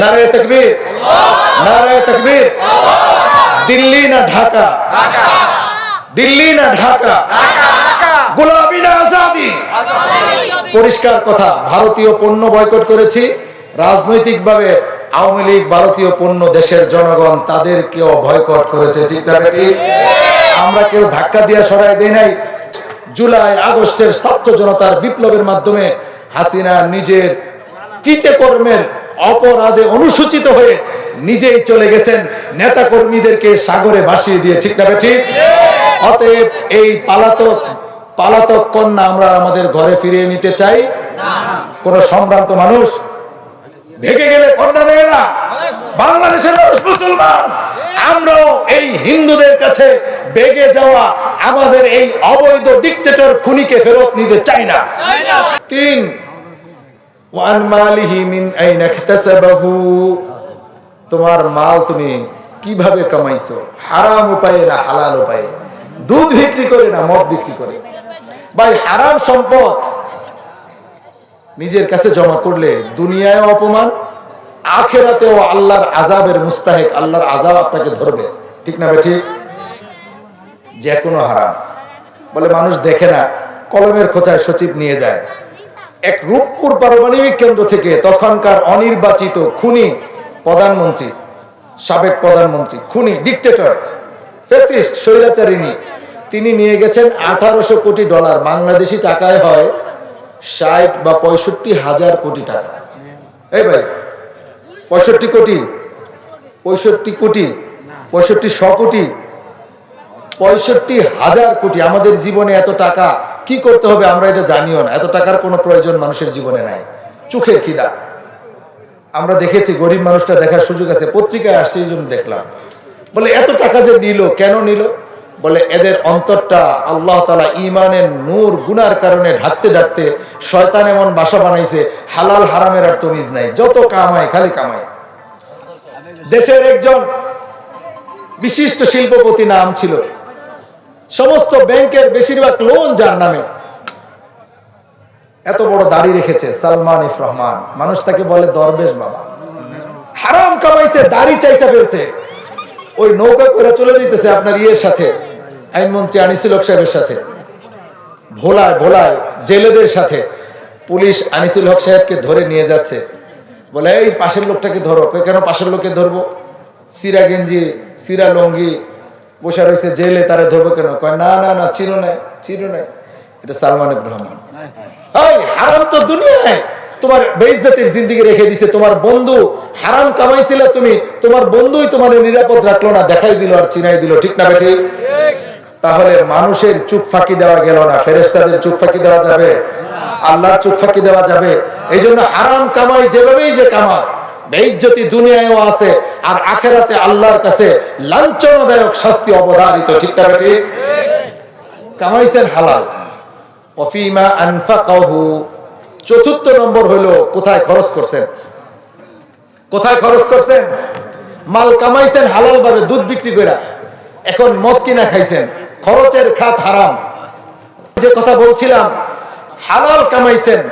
নারে তকবীর। নারে তকবীর। দিল্লি না ঢাকা? দিল্লি না ঢাকা? গোলাপি না আজাদি? পরিষ্কার কথা, ভারতীয় পণ্য বয়কট করেছি। রাজনৈতিকভাবে আওয়ামী লীগ ভারতীয় পণ্য দেশের জনগণ তাদেরকেও বয়কট করেছে, ঠিক না আমরা কেউ ধাক্কা দিয়ে সরাই দেই নাই। জুলাই, আগস্টের ছাত্র জনতার বিপ্লবের মাধ্যমে হাসিনা নিজের কৃতে কর্মের অপরাধে অনুসূচিত হয়ে নিজেই চলে গেছেন। নেতা কর্মীদেরকে সাগরে ভাসিয়ে দিয়ে ঠিক না ঠিক? অতএব এই পালাতক পালাতক কন্যা আমরা আমাদের ঘরে ফিরিয়ে নিতে চাই। কোন সম্ভ্রান্ত মানুষ? ভেগে গেলে কন্যা মেয়েরা বাংলাদেশের মানুষ মুসলমান। আমরাও এই হিন্দুদের কাছে বেগে যাওয়া আমাদের এই অবৈধ ডিকটেটর খুনিকে ফেরত নিতে চাই না। তিন ওয়ান মালিহি মিন আইনা ইখতাসাবাহু তোমার মাল তুমি কীভাবে কামাইছো? হারাম উপায়ে না হালাল উপায়ে? দুধ বিক্রি করে না মদ বিক্রি করে? ভাই, হারাম সম্পদ নিজের কাছে জমা করলে দুনিয়ায় অপমান, আখেরাতেও আল্লাহর আজাবের মুস্তাহেক, আল্লাহর আজাব আপনাকে ধরবে। ঠিক না ঠিক? যে কোনো হারাম। বলে মানুষ দেখে না, কলমের খোঁচায় সচিব নিয়ে যায়। এক রূপপুর পারমাণবিক কেন্দ্র থেকে তখনকার অনির্বাচিত খুনি প্রধানমন্ত্রী, সাবেক প্রধানমন্ত্রী, খুনি ডিকটেটর ফেসিস্ট স্বৈরাচারিণী, তিনি নিয়ে গেছেন আঠারোশো কোটি ডলার, বাংলাদেশি টাকায় হয় ষাট বা পঁয়ষট্টি হাজার কোটি টাকা। এই ভাই, পঁয়ষট্টি কোটি পঁয়ষট্টি কোটি, পঁয়ষট্টি শ কোটি, পঁয়ষট্টি হাজার কোটি, আমাদের জীবনে এত টাকা কি করতে হবে আমরা এটা জানিও না। এত টাকার কোনো প্রয়োজন মানুষের জীবনে নাই। চোখের খিদা। আমরা দেখেছি, গরিব মানুষটা দেখার সুযোগ আছে। পত্রিকায় আসছে, এই জন্য দেখলাম। বলে, এত টাকা যে নিল, কেন নিল? বলে, এদের অন্তরটা আল্লাহ তালা ইমানের নূর, গুনার কারণে ঢাকতে ঢাকতে শয়তান এমন বাসা বানাইছে, হালাল, হারামের আর তমিজ নাই। যত কামায়, খালি কামায়। দেশের একজন বিশিষ্ট শিল্পপতি নাম ছিল। সমস্ত ব্যাংকের বেশিরভাগ লোন যার নামে। এত বড় দাড়ি রেখেছে সালমান ইফ রহমান। মানুষ তাকে বলে দরবেশ বাবা। হারাম কামাইছে, দাড়ি চাইতে ফেলছে। ওই নৌকা করে চলে যেতেছে আপনার ইয়ের সাথে, আইনমন্ত্রী আনিসুল হক সাহেবের সাথে। ভোলায় ভোলায়, জেলেদের সাথে। পুলিশ আনিসুল হক সাহেবকে ধরে নিয়ে যাচ্ছে। বলে, এই পাশের লোকটাকে ধরো। কেন পাশের লোককে ধরবো? সিরা গেঞ্জি, সিরা লঙ্গি বসে রয়েছে জেলে, তারে ধরবো কেন? কয়, না না না চিনো নাই চিনো নাই। এটা সালমান ইব্রাহমান হারাম তো দুনিয়ায়। তোমার বেইজ্জতির জিন্দিগি রেখে দিছে, তোমার বন্ধু। হারাম কামাইছিলে তুমি, তোমার বন্ধুই তোমার নিরাপদ রাখল না, দেখাই দিল আর চিনাই দিল, ঠিক না বেটি তাহলে মানুষের চুপ ফাঁকি দেওয়া গেল না ফেরেস্তাদের চুপ ফাঁকি দেওয়া যাবে? আল্লাহর চুপ ফাঁকি দেওয়া যাবে? এই জন্য হারাম কামাই যেভাবেই যে কামা বেইজ্জতি দুনিয়ায়ও আছে আর আখেরাতে আল্লাহর কাছে লাঞ্ছনদায়ক শাস্তি অবধারিত, ঠিক না কামাইছেন হালাল। অফিমা আনফাকাহু। চতুর্থ নম্বর হলো কোথায় খরচ করছেন? কোথায় খরচ করছেন? মাল কামাইছেন হালাল ভাবে দুধ বিক্রি করে এখন মদ কিনা খাইছেন, খরচের খাত হারাম। যে কথা বলছিলাম, হালাল কামাইছেন।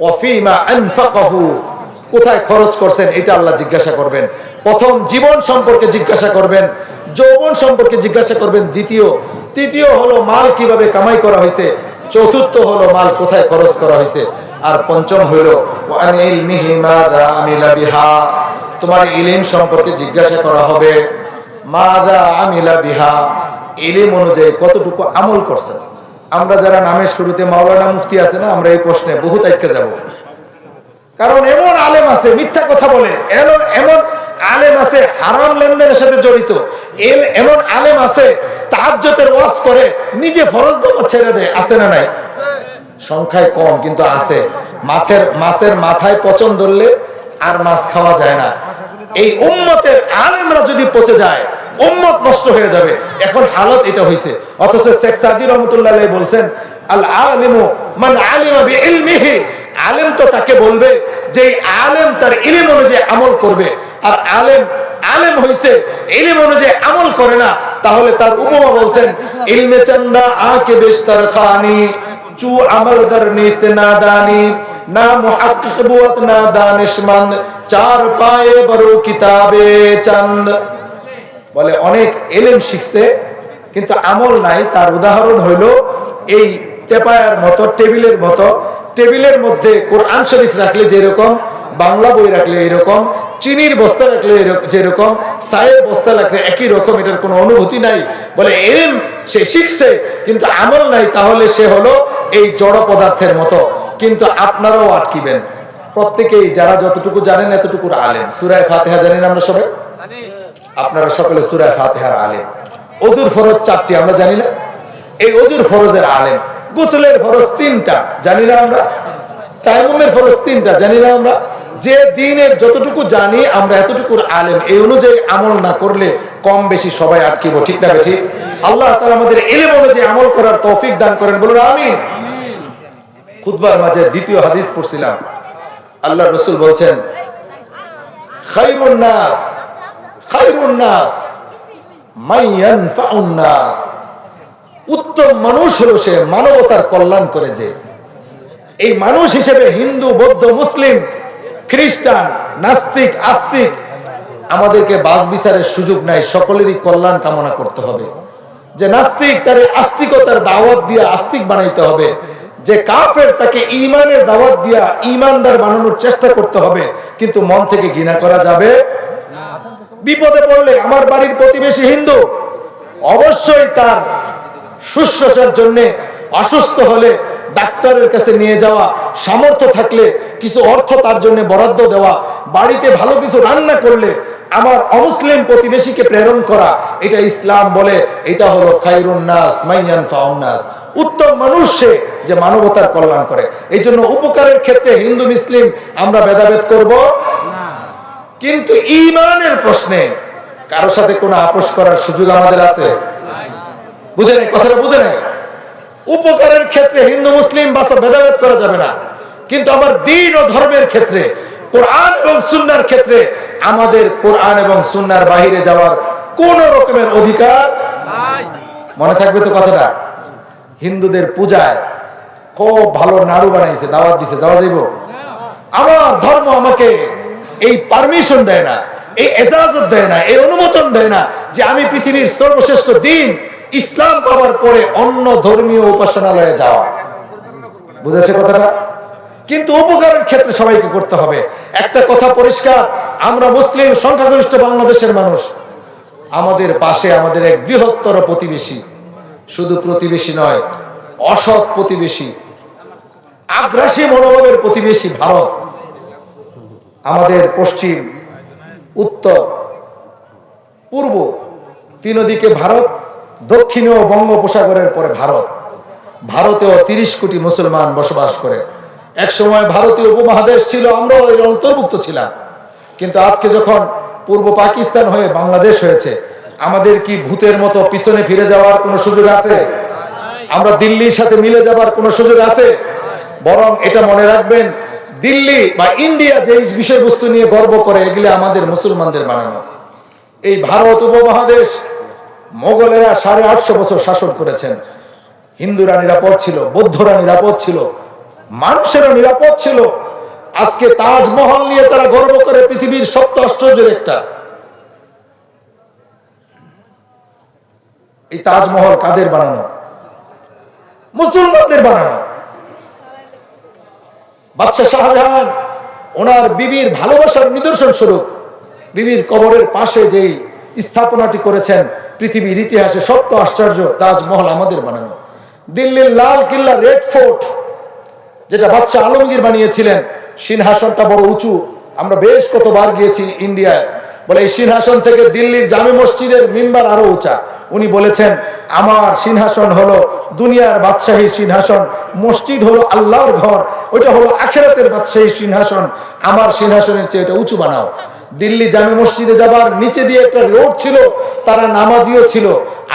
অফিমা আনফাকাহু। কোথায় খরচ করছেন, এটা আল্লাহ জিজ্ঞাসা করবেন। প্রথম জীবন সম্পর্কে জিজ্ঞাসা করবেন, যৌবন সম্পর্কে জিজ্ঞাসা করবেন, দ্বিতীয়, তৃতীয় হলো মাল কীভাবে কামাই করা হয়েছে, চতুর্থ হলো মাল কোথায় খরচ করা হয়েছে, আর পঞ্চম বিহা তোমার ইলম সম্পর্কে জিজ্ঞাসা করা হবে মাযা আমিলা বিহা ইলম অনুযায়ী কতটুকু আমল করছে আমরা যারা নামের শুরুতে মাওলানা মুফতি আছে না, আমরা এই প্রশ্নে বহু তাইকে যাব। কারণ এমন আলেম আছে, মিথ্যা কথা বলে এমন আলেম আছে, হারাম লেনদেনের সাথে জড়িত। এমন আলেম আছে তাহাজ্জতের ওয়াজ করে, নিজে ফরজ নামাজ ছেড়ে দেয়, আছে না নাই? সংখ্যায় কম, কিন্তু আছে। মাছের মাছের মাথায় পচন ধরলে আর মাছ খাওয়া যায় না। এই উম্মতের আলেমরা যদি পচে যায়, উম্মত নষ্ট হয়ে যাবে। এখন হালত এটা হয়েছে অথচ শেখ সাদি রহমতুল্লাহ বলছেন, আল আলিমু মান আলিমা বিইলমিহি আলেম তো তাকে বলবে যে আলেম তার ইলেম অনুযায়ী আমল করবে। আর আলেম আলেম হইছে ইলেম অনুযায়ী আমল করে না। তাহলে তার উপমা বলছেন, ইলমে চন্দা আকে বেশতার খানি, চু আমল দর নিতে না দানি, না মুহাক্কিক বুয়ত না দানিশমান চার পায়ে বড় কিতাবে চন্দ। বলে, অনেক এলেম শিখছে, কিন্তু আমল নাই। তার উদাহরণ হইল, এই টেপায়ার মতো, টেবিলের মতো টেবিলের মধ্যে কোরআন শরীফ রাখলে যেরকম বাংলা বই রাখলে এরকম চিনির বস্তা রাখলে যেরকম সায়ের বস্তা রাখলে একই রকম এটার কোনো অনুভূতি নাই। বলে এলম সে শিখছে কিন্তু আমল নাই তাহলে সে হলো এই জড় পদার্থের মতো। কিন্তু আপনারাও আটকিবেন। প্রত্যেকেই যারা যতটুকু জানেন এতটুকু আলেন সুরায় ফাতেহা জানেন আমরা সবাই? আপনারা সকলে সুরায় ফাতেহার আলেম। অজুর ফরজ চারটি আমরা জানি না? এই অজুর ফরজের আলেম। গোসলের ফরজ তিনটা জানি না আমরা? তাইমুমের ফরজ তিনটা জানি না আমরা? যে দিনের যতটুকু জানি, আমরা এতটুকুর আলেম। এই অনুযায়ী আমল না করলে কম বেশি সবাই আটকিব, ঠিক না ঠিক আল্লাহ তাআলা আমাদের এলেম অনুযায়ী আমল করার তৌফিক দান করেন, বলুন আমিন। খুতবার মাঝে দ্বিতীয় হাদিস পড়ছিলাম। আল্লাহ রসুল বলছেন, খাইরুন নাস খাইরুন নাস মাইয়ান ফাউন নাস। উত্তম মানুষ হলো সে মানবতার কল্যাণ করে যে। এই মানুষ হিসেবে হিন্দু, বৌদ্ধ, মুসলিম, খ্রিস্টান, নাস্তিক, আস্তিক, আমাদেরকে বাস বিচারের সুযোগ নাই, সকলেরই কল্যাণ কামনা করতে হবে। যে নাস্তিক তার আস্তিকতার দাওয়াত দিয়ে আস্তিক বানাইতে হবে। যে কাফের তাকে ইমানের দাওয়াত দিয়া ইমানদার বানানোর চেষ্টা করতে হবে, কিন্তু মন থেকে ঘৃণা করা যাবে বিপদে পড়লে আমার বাড়ির প্রতিবেশী হিন্দু অবশ্যই তার শুশ্রূষার জন্য অসুস্থ হলে ডাক্তারের কাছে নিয়ে যাওয়া, সামর্থ্য থাকলে কিছু অর্থ তার জন্য বরাদ্দ দেওয়া, বাড়িতে ভালো কিছু রান্না করলে আমার অমুসলিম প্রতিবেশীকে প্রেরণ করা, এটা ইসলাম বলে, এটা হলো খাইরুন নাস, মাইয়ান ফাউন উত্তম মানুষ যে মানবতার কল্যাণ করে। এই জন্য উপকারের ক্ষেত্রে হিন্দু, মুসলিম আমরা ভেদাভেদ করব? কিন্তু ইমানের প্রশ্নে কারও সাথে কোনো আপোষ করার সুযোগ আমাদের আছে? বুঝে নেই, কথাটা বুঝে নেই। উপকারের ক্ষেত্রে হিন্দু, মুসলিম বাসা ভেদাভেদ করা যাবে না। কিন্তু আমার দিন ও ধর্মের ক্ষেত্রে, কোরআন এবং সুন্নার ক্ষেত্রে, আমাদের কোরআন এবং সুন্নার বাহিরে যাওয়ার কোন রকমের অধিকার মনে থাকবে তো কথাটা? হিন্দুদের পূজায় খুব ভালো নাড়ু বানাইছে দাওয়াত দিছে, যাওয়া যাইব? আমার ধর্ম আমাকে এই পারমিশন দেয় না, এই এজাজত দেয় না, এই অনুমোদন দেয় না যে আমি পৃথিবীর সর্বশ্রেষ্ঠ দিন ইসলাম পাওয়ার পরে অন্য ধর্মীয় উপাসনালয়ে যাওয়া। বুঝেছে কথাটা? কিন্তু উপকারের ক্ষেত্রে সবাইকে করতে হবে। একটা কথা পরিষ্কার, আমরা মুসলিম, সংখ্যাগরিষ্ঠ বাংলাদেশের মানুষ। আমাদের পাশে আমাদের এক বৃহত্তর প্রতিবেশী। শুধু প্রতিবেশী নয়, অসৎ প্রতিবেশী। আগ্রাসী মনোভাবের প্রতিবেশী ভারত। আমাদের পশ্চিম, উত্তর, পূর্ব তিন দিকে ভারত দক্ষিণেও বঙ্গোপসাগরের পরে ভারত। ভারতেও তিরিশ কোটি মুসলমান বসবাস করে। এক সময় ভারতীয় উপমহাদেশ ছিল, আমরাও এর অন্তর্ভুক্ত ছিলাম। কিন্তু আজকে যখন পূর্ব পাকিস্তান হয়ে বাংলাদেশ হয়েছে, আমাদের কি ভূতের মতো পিছনে ফিরে যাওয়ার কোনো সুযোগ আছে? আমরা দিল্লির সাথে মিলে যাবার কোনো সুযোগ আছে? বরং এটা মনে রাখবেন, দিল্লি বা ইন্ডিয়া যে বিষয়বস্তু নিয়ে গর্ব করে, এগুলি আমাদের মুসলমানদের বানানো। এই ভারত উপমহাদেশ মোগলেরা সাড়ে আটশো বছর শাসন করেছেন। হিন্দুরা নিরাপদ ছিল, বৌদ্ধরা নিরাপদ ছিল, মানুষেরও নিরাপদ ছিল। আজকে তাজমহল নিয়ে তারা গর্ব করে পৃথিবীর সপ্ত আশ্চর্যের একটা। এই তাজমহল কাদের বানানো? মুসলমানদের বানানো। বাদশাহ শাহজাহান, ওনার বিবির ভালোবাসার নিদর্শন স্বরূপ বিবির কবরের পাশে যেই স্থাপনাটি করেছেন পৃথিবীর ইতিহাসে সত্য আশ্চর্য তাজমহল আমাদের বানানো। দিল্লির লাল কিল্লা রেড ফোর্ট, যেটা বাদশাহ আলমগীর বানিয়েছিলেন, সিংহাসনটা বড় উঁচু। আমরা বেশ কতবার গিয়েছি ইন্ডিয়ায়। বলে এই সিংহাসন থেকে দিল্লির জামে মসজিদের মিম্বার আরও উঁচা। উনি বলেছেন, আমার সিংহাসন হলো দুনিয়ার বাদশাহী সিংহাসন। মসজিদ হলো আল্লাহর ঘর। ওইটা হলো আখেরাতের বাদশাহী সিংহাসন। আমার সিংহাসনের চেয়ে এটা উঁচু বানাও। দিল্লি জামে মসজিদে যাবার নিচে দিয়ে একটা রোড ছিল, তারা নামাজিও ছিল।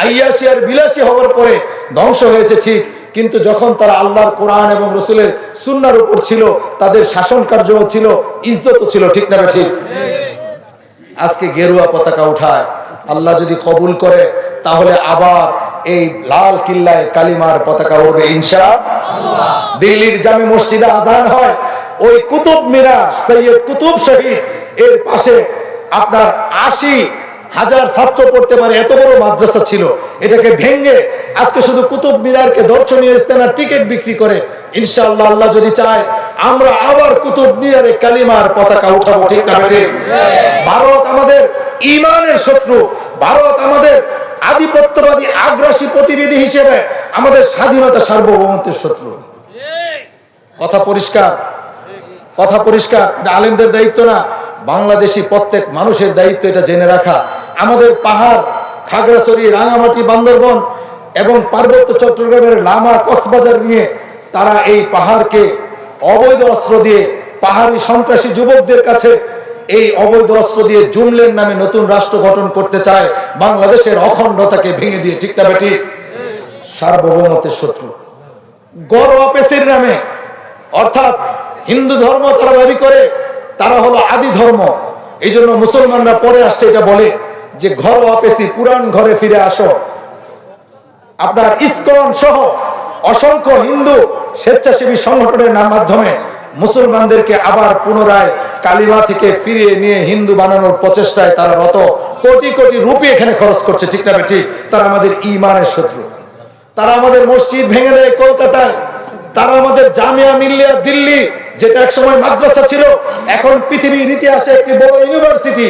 আইয়াসি আর বিলাসী হওয়ার পরে ধ্বংস হয়েছে ঠিক, কিন্তু যখন তারা আল্লাহর কোরআন এবং রসুলের সুন্নার উপর ছিল, তাদের শাসন কার্যও ছিল, ইজ্জতও ছিল, ঠিক না ঠিক? আজকে গেরুয়া পতাকা উঠায়। আল্লাহ যদি কবুল করে, তাহলে আবার এই লাল কিল্লায় কালিমার পতাকা উড়বে ইনশা দিল্লির জামে মসজিদে আজান হয়, ওই কুতুব মিনার, সৈয়দ কুতুব শহীদ এর পাশে আপনার আশি হাজার ছাত্র পড়তে পারে, এত বড় মাদ্রাসা ছিল। এটাকে ভেঙে আজকে শুধু কুতুব মিনারকে দর্শনীয় স্থানের টিকিট বিক্রি করে, ইনশাআল্লাহ আল্লাহ যদি চায়, আমরা আবার কুতুব মিনারে কালিমার পতাকা উঠাবো, ঠিক না ভারত আমাদের ইমানের শত্রু, ভারত আমাদের আধিপত্যবাদী, আগ্রাসী প্রতিনিধি হিসেবে আমাদের স্বাধীনতা সার্বভৌমত্বের শত্রু। কথা পরিষ্কার কথা পরিষ্কার, এটা আলেমদের দায়িত্ব না। বাংলাদেশি প্রত্যেক মানুষের দায়িত্ব এটা জেনে রাখা। আমাদের পাহাড়, খাগড়াছড়ি, রাঙামাটি, বান্দরবন এবং পার্বত্য চট্টগ্রামের লামা, কক্সবাজার নিয়ে তারা এই পাহাড়কে অবৈধ অস্ত্র দিয়ে পাহাড়ি সন্ত্রাসী যুবকদের কাছে এই অবৈধ অস্ত্র দিয়ে জুমলের নামে নতুন রাষ্ট্র গঠন করতে চায়। বাংলাদেশের অখণ্ডতাকে ভেঙে দিয়ে, ঠিক না বেটি? সার্বভৌমত্বের শত্রু। গড় নামে, অর্থাৎ হিন্দু ধর্ম তারা দাবি করে তারা হলো আদি ধর্ম। এই জন্য মুসলমানরা পরে আসছে এটা বলে যে ঘর অপেসি পুরান ঘরে ফিরে আসো। আপনার ইসকন সহ অসংখ্য হিন্দু স্বেচ্ছাসেবী সংগঠনের নাম মাধ্যমে মুসলমানদেরকে আবার পুনরায় কালিমা থেকে ফিরিয়ে নিয়ে হিন্দু বানানোর প্রচেষ্টায় তারা রত। কোটি কোটি রুপি এখানে খরচ করছে, ঠিক না ঠিক তারা আমাদের ইমানের শত্রু। তারা আমাদের মসজিদ ভেঙে দেয় কলকাতায়। তারা আমাদের জামিয়া মিল্লিয়া দিল্লি যেটা একসময় মাদ্রাসা ছিল, এখন পৃথিবীর ইতিহাসে একটি বড় ইউনিভার্সিটি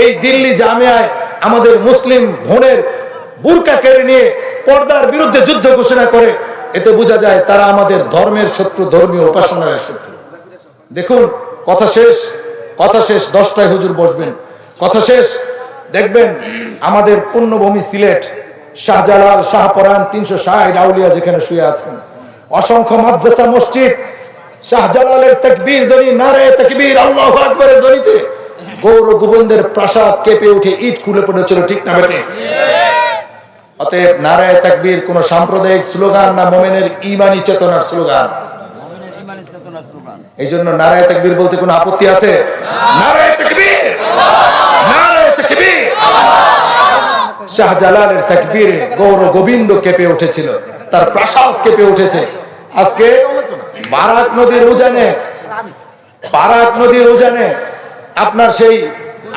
এই দিল্লি জামিয়ায় আমাদের মুসলিম বোনের বুরকা কেড়ে নিয়ে পর্দার বিরুদ্ধে যুদ্ধ ঘোষণা করে, এতে বোঝা যায় তারা আমাদের ধর্মের শত্রু, ধর্মীয় উপাসনার শত্রু। দেখুন, কথা শেষ কথা শেষ, দশটায় হুজুর বসবেন। কথা শেষ, দেখবেন আমাদের পুণ্যভূমি সিলেট, শাহজালাল শাহপরান তিনশো ষাট আউলিয়া যেখানে শুয়ে আছেন। অসংখ্য মাদ্রাসা, মসজিদ শাহজালালের তকবীর ধ্বনি, নারে তকবীর, আল্লাহ আকবরের ধ্বনিতে গৌর প্রাসাদ কেঁপে উঠে ইট খুলে পড়েছিল, ঠিক না বেটে অতএব নারায় তাকবীর কোন সাম্প্রদায়িক স্লোগান না মোমেনের ইমানি চেতনার স্লোগান? এই জন্য নারায় তাকবীর বলতে কোনো আপত্তি আছে? নারায় তাকবীর! নারায় তাকবীর! শাহজালালের তাকবীরে গৌর গোবিন্দ কেঁপে উঠেছিল, তার প্রাসাদ কেঁপে উঠেছে। আজকে বারাক নদীর উজানে, বারাক নদীর উজানে আপনার সেই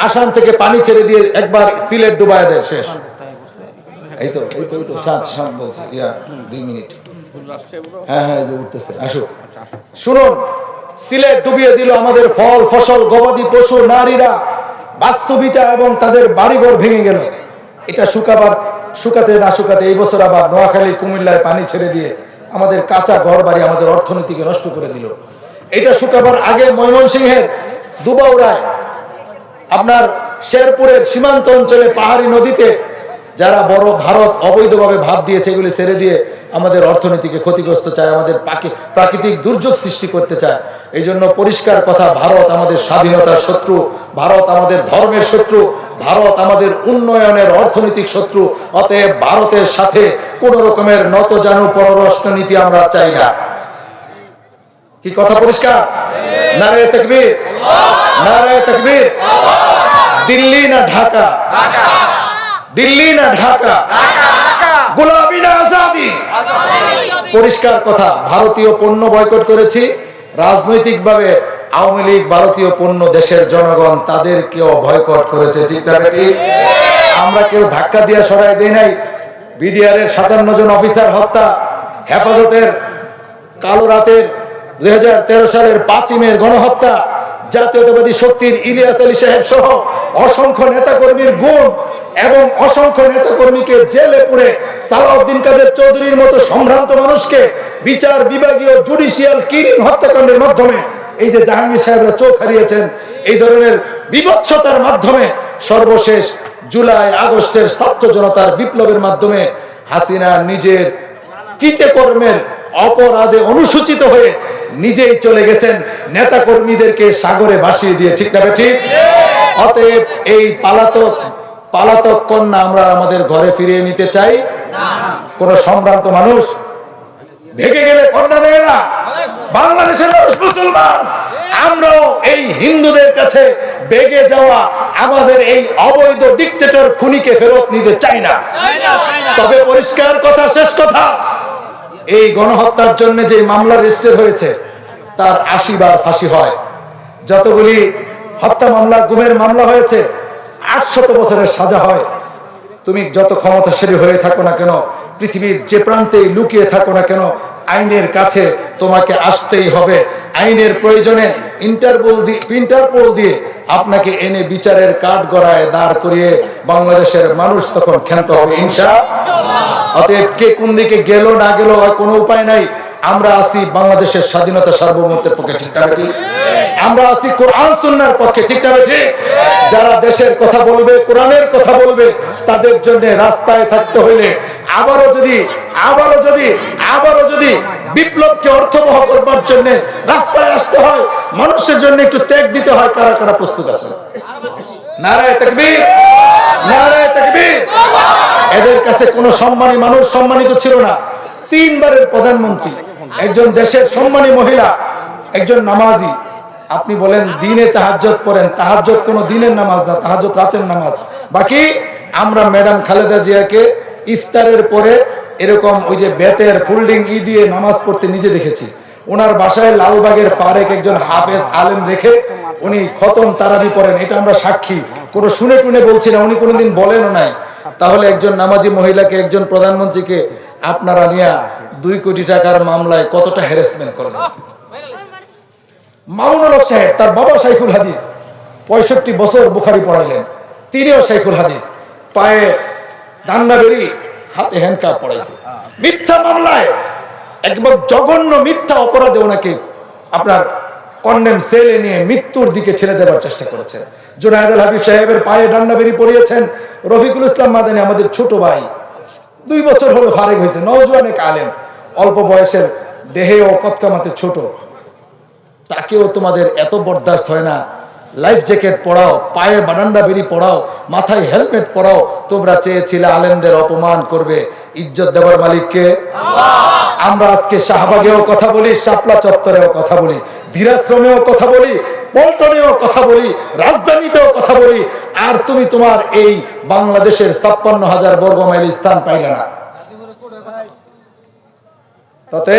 আসাম থেকে পানি ছেড়ে দিয়ে একবার সিলেট ডুবায় দেয় শেষ। এই তো তো সাত সাত বলছি, ইয়া, দুই মিনিট। হ্যাঁ হ্যাঁ যে উঠতেছে শুনুন, সিলেট ডুবিয়ে দিল আমাদের ফল, ফসল, গবাদি পশু, নারীরা বাস্তুবিটা এবং তাদের বাড়িঘর ভেঙে গেল। এটা শুকাবার, শুকাতে না শুকাতে এই বছর আবার নোয়াখালী, কুমিল্লায় পানি ছেড়ে দিয়ে আমাদের কাঁচা ঘর বাড়ি আমাদের অর্থনীতিকে নষ্ট করে দিল। এটা শুকাবার আগে ময়মনসিংহের দুবাউড়ায় আপনার শেরপুরের সীমান্ত অঞ্চলে পাহাড়ি নদীতে যারা বড় ভারত অবৈধভাবে ভাব দিয়েছে, এগুলি ছেড়ে দিয়ে আমাদের অর্থনীতিকে ক্ষতিগ্রস্ত চায়, আমাদের প্রাকৃতিক দুর্যোগ সৃষ্টি করতে চায়। এই জন্য পরিষ্কার কথা, ভারত আমাদের স্বাধীনতার শত্রু, ভারত আমাদের ধর্মের শত্রু, ভারত আমাদের উন্নয়নের অর্থনৈতিক শত্রু, অতএব ভারতের সাথে কোন রকমের নত জানু পররাষ্ট্র নীতি আমরা চাই না। কি কথা পরিষ্কার? নারে তকবীর। নারে তকবীর। দিল্লি না ঢাকা? দিল্লি না ঢাকা? গোলাপি না আজাদি? পরিষ্কার কথা, ভারতীয় পণ্য বয়কট করেছি। রাজনৈতিকভাবে আওয়ামী লীগ ভারতীয় পণ্য দেশের জনগণ তাদেরকেও বয়কট করেছে, ঠিক আমরা কেউ ধাক্কা দিয়ে সরাই দেই নাই। বিডিআর এর সাতান্ন জন অফিসার হত্যা, হেফাজতের কালো রাতের দুই হাজার তেরো সালের পাঁচই মের গণহত্যা, জাতীয়তাবাদী শক্তির ইলিয়াস আলী সাহেব সহ অসংখ্য নেতাকর্মীর গুণ এবং অসংখ্য নেতাকর্মীকে জেলে পুরে সালাউদ্দিন কাদের চৌধুরীর মতো সম্ভ্রান্ত মানুষকে বিচার বিভাগীয় জুডিশিয়াল কিলিং হত্যাকাণ্ডের মাধ্যমে এই যে জাহাঙ্গীর সাহেবরা চোখ হারিয়েছেন, এই ধরনের বিভৎসতার মাধ্যমে সর্বশেষ জুলাই আগস্টের ছাত্র জনতার বিপ্লবের মাধ্যমে হাসিনা নিজের কৃতকর্মের অপরাধে অনুসূচিত হয়ে নিজেই চলে গেছেন। নেতা কর্মীদেরকে সাগরে ভাসিয়ে দিয়ে, ঠিক না ঠিক অতএব এই পালাতক পালাতক কন্যা আমরা আমাদের ঘরে ফিরিয়ে নিতে চাই। কোন সম্ভ্রান্ত মানুষ, ভেঙে গেলে কন্যা নেয় না বাংলাদেশের মানুষ মুসলমান। আমরাও এই হিন্দুদের কাছে বেগে যাওয়া আমাদের এই অবৈধ ডিক্টেটর খুনিকে ফেরত নিতে চাই না। তবে পরিষ্কার কথা, শেষ কথা, এই গণহত্যার জন্য যে মামলা রেজিস্টার হয়েছে, তার আশি বার ফাঁসি হয়। যতগুলি হত্যা মামলা গুমের মামলা হয়েছে, আটশত বছরের সাজা হয়। তুমি যত ক্ষমতাশালী হয়ে থাকো না কেন, পৃথিবীর যে প্রান্তে লুকিয়ে থাকো না কেন আইনের কাছে তোমাকে আসতেই হবে। আইনের প্রয়োজনে ইন্টারপোল দিয়ে ইন্টারপোল দিয়ে আপনাকে এনে বিচারের কাঠ গড়ায় দাঁড় করিয়ে বাংলাদেশের মানুষ তখন ক্ষান্ত হবে, ইনশা অতএব কে কোন দিকে গেল না গেল আর কোনো উপায় নাই। আমরা আছি বাংলাদেশের স্বাধীনতা সার্বভৌমত্বের পক্ষে, ঠিক না ঠিক আমরা আছি কোরআন সুন্নার পক্ষে, ঠিক না ঠিক যারা দেশের কথা বলবে, কোরআনের কথা বলবে, তাদের জন্য রাস্তায় থাকতে হইলে আবারও যদি আবারও যদি আবারও যদি বিপ্লবকে অর্থবহ করবার জন্য রাস্তায় আসতে হয়, মানুষের জন্য একটু ত্যাগ দিতে হয়, কারা কারা প্রস্তুত আছে এদের কাছে কোনো সম্মানী মানুষ সম্মানিত ছিল না। তিনবারের প্রধানমন্ত্রী, একজন দেশের সম্মানী মহিলা, একজন নামাজি। আপনি বলেন, দিনে তাহাজ্জত পড়েন। তাহাজ্জত কোনো দিনের নামাজ না তাহাজ্জত রাতের নামাজ। বাকি, আমরা ম্যাডাম খালেদা জিয়াকে ইফতারের পরে এরকম ওই যে বেতের ফোল্ডিং ই দিয়ে নামাজ পড়তে নিজে দেখেছি। ওনার বাসায় লালবাগের পারেক একজন হাফেজ আলেম রেখে উনি খতম তারাবি পড়েন, এটা আমরা সাক্ষী। কোনো শুনে টুনে বলছি না, উনি কোনোদিন বলেনও নাই। তাহলে একজন নামাজি মহিলাকে, একজন প্রধানমন্ত্রীকে আপনারা নিয়ে দুই কোটি টাকার মামলায় কতটা হ্যারাসমেন্ট করবেন মামুনুল সাহেব, তার বাবা শাইখুল হাদিস, পঁয়ষট্টি বছর বুখারি পড়াইলেন। তিনিও সাইফুল হাদিস। পায়ে ডান্ডা বেরি হাতে হ্যান্ডকাপ পড়াইছে। মিথ্যা মামলায় একবার জঘন্য মিথ্যা অপরাধে ওনাকে আপনার কন্ডেম সেলে নিয়ে মৃত্যুর দিকে ছেড়ে দেওয়ার চেষ্টা করেছেন জুনায়দ আল হাবিব সাহেবের পায়ে ডান্ডা বেরি পড়িয়েছেন। রফিকুল ইসলাম মাদানী, আমাদের ছোট ভাই, দুই বছর হলো ফারেক হয়েছে নজওয়ানে কালেন অল্প বয়সের দেহে ও কতকামাতে ছোট। তাকেও তোমাদের এত বরদাস্ত হয় না লাইফ জ্যাকেট পড়াও পায়ে বারান্ডা বেরি পড়াও মাথায় হেলমেট পড়াও তোমরা চেয়েছিলে আলেমদের অপমান করবে। ইজ্জত দেওয়ার মালিককে? আমরা আজকে শাহবাগেও কথা বলি শাপলা চত্বরেও কথা বলি ধীরাশ্রমেও কথা বলি পল্টনেও কথা বলি রাজধানীতেও কথা বলি আর তুমি তোমার এই বাংলাদেশের ছাপ্পান্ন হাজার বর্গ মাইল স্থান পাইলে না। তাতে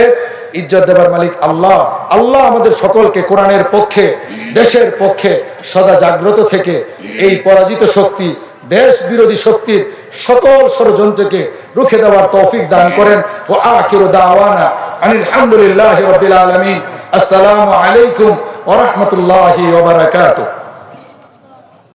ইজ্জত দেবার মালিক আল্লাহ। আল্লাহ আমাদের সকলকে কোরআনের পক্ষে, দেশের পক্ষে সদা জাগ্রত থেকে এই পরাজিত শক্তি দেশ বিরোধী শক্তির সকল ষড়যন্ত্রকে রুখে দেওয়ার তৌফিক দান করেন। ও আখির দাওয়ানা আনিল হামদুলিল্লাহি আলামিন। আসসালামু আলাইকুম ওয়া রাহমাতুল্লাহি ওয়া বারাকাতুহু।